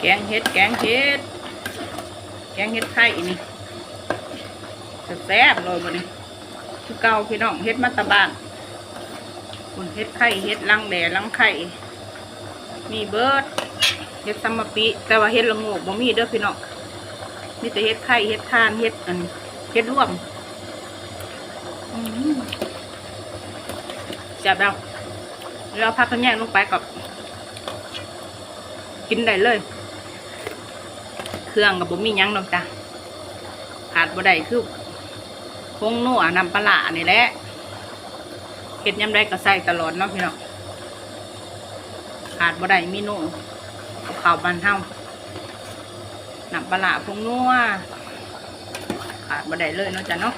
แกงเห็ด แกงเห็ด แกงเห็ดไข่นี่แซ่บเลยบ่นี่คือเก่าพี่น้องเห็ดมัตตบานคุณเห็ดไข่เห็ดลังแดลังไข่ มีเบิร์ดเห็ดซัมมปีแต่ว่าเห็ดละงกบ่มีเด้อพี่น้องมีแต่เห็ดไข่เห็ดทานเห็ดอันเห็ดร่วมจับแล้วเราพักกันแยกลงไปกับ กินได้เลย เครื่องกับบ่มียังดอกจ้ะขาดบ่ได้คือพงนัวน้ำปลาร้านี่แหละเฮ็ดยำได้ก็ใส่ตลอดเนาะพี่น้องขาดบ่ได้มีนูกับข้าวบานเฮาน้ำปลาพงนัวขาดบ่ได้เลยเนาะจ้ะเนาะ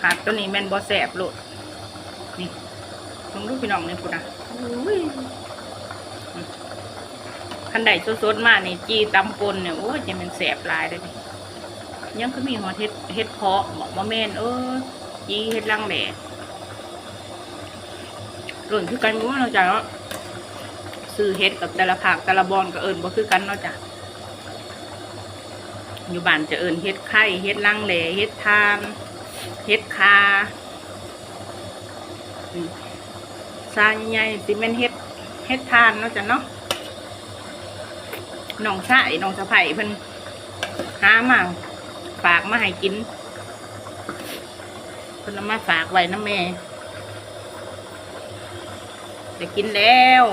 ขาดตัวนี้แม่นบ่แสบโลดนี่ลองดูพี่น้องเนี่พุ่นะอุ้ย คันใดสดๆมากนี่จีตำปนเนี่ยโอ้ยจะเป็นแสบลายเลยยังก็มีหอเฮ็ดเฮ็ดเพาะบอกว่าแม่นเออจีเฮ็ดลังแหล่หล่นคือกันบ่ว่าเราจะเนาะซื้อเฮ็ดกับแต่ละภาคแต่ละบอนก็เอิญบ่คือกันเนาะจ้ะอยู่บ้านจะเอิญเฮ็ดไข่เฮ็ดลังแหล่เฮ็ดทานเฮ็ดคาซาใหญ่ๆสิแม่นเฮ็ดเฮ็ดทานเนาะจ้ะเนาะ น้องชายน้องสะใภ้เพิ่นหามาฝากมาให้กินเพิ่นเอามาฝากไว้น้ำแม่ได้กินแล้ว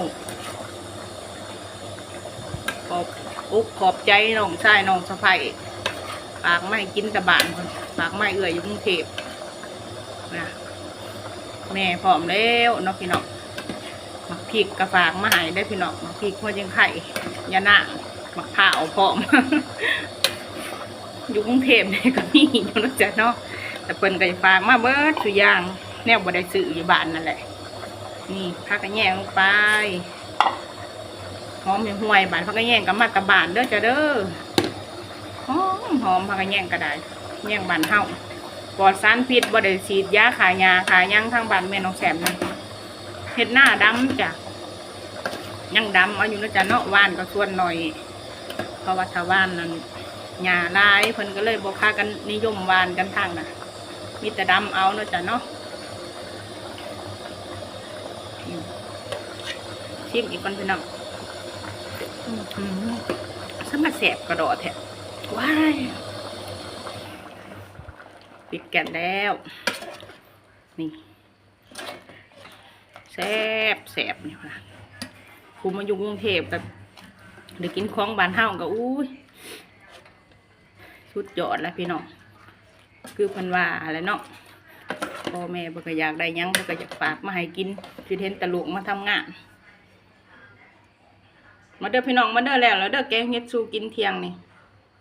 ขอบอุกขอบใจน้องชายน้องสะใภ้ฝากมาให้กินแตะบานเพิ่นฝากมาเอื้อยอยู่กรุงเทพนะแม่พร้อมแล้วเนาะพี่น้องหมักพริกกระฝากมาให้ได้พี่น้องหมักพริกหัวยังไข่ยานา มักผ้าวพร้อม อยู่กรุงเทพนี่ก็มีอยู่นะจ๊ะเนาะแต่เพิ่นก็จะฝากมาเบิดทุอย่างแนวบ่ได้ซื้ออยู่บ้านนั่นแหละ นี่พักกระแยงลงไปหอมห่วยบานพักกระแยงกับมาตะบานเด้อจ้ะเด้อหอมหอมพักกระแยงก็ได้แยงบานเฮาปลอดสารพิษบ่ได้ฉีดยาขายาขายยังทางบ้านแม่น้องแสมนะเฮ็ดหน้าดำจ้ะยังดำเอาอยู่นะจ๊ะเนาะวานก็ส่วนหน่อย เพราะว่าถ้าว่านนั้นหญ้าลายเพิ่นก็เลยบ่พากันนิยมวานกันทางน่ะมีแต่ดำเอาเนาะจ้ะเนาะชิมอีกคนพี่น้องอื้อหือสมาแสบกระโดดแท้ว้ายปิดแกนแล้ว นี่แซบแสบนี่ค่ะภูมิมาอยู่กรุงเทพกับ เดี๋ยวกินของบานเฮาก็อุ้ยสุดยอดแล้วพี่น้องคือพันว่าอะไรเนาะพ่อแม่บ่ก็อยากได้ยังก็อยากฝากมาให้กินคือเห็นตะลุกมาทำงานมาเด้อพี่น้องมาเด้อแล้วแล้วเด้อแกงเฮ็ดสู้กินเที่ยงนี่